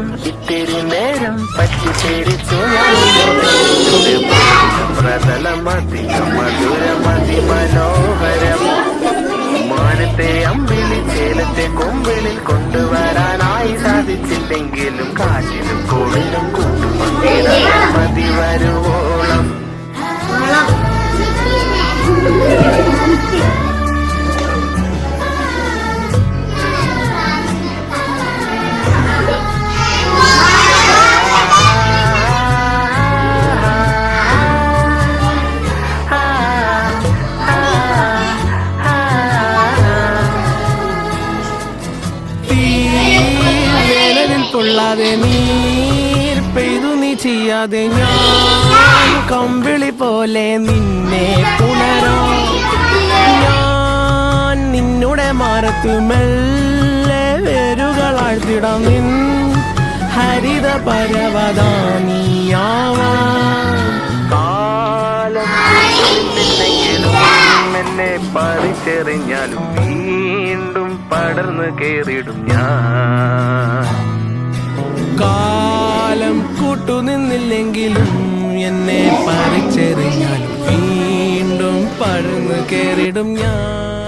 നേരം ഇത്തിരി പറ്റി പ്രതലമതി മനോഹരം മാനത്തെ അമ്പിളി ചേലത്തെ കൊമ്പിളിൽ കൊണ്ടുവരാനായി സാധിച്ചില്ലെങ്കിലും കാറ്റിലും കൂടി കൊള്ളാതെ നീർ പെയ്തു നീ ചെയ്യാതെ ഞാൻ കമ്പിളി പോലെ നിന്നെ പുണരോ. ഞാൻ നിന്നുടെ മരത്തു മെല്ലെ വേരുകളാഴ്ത്തിടാം നിൻ ഹരിത പരവതാനിയാവാ എന്നെ പറിച്ചെറിഞ്ഞാലും വീണ്ടും പടർന്നു കേറിടും ഞാൻ. കാലം കൂട്ടുനിന്നില്ലെങ്കിലും എന്നെ പറിച്ചെറിഞ്ഞാലും വീണ്ടും പഴന്നു കയറിടും ഞാൻ.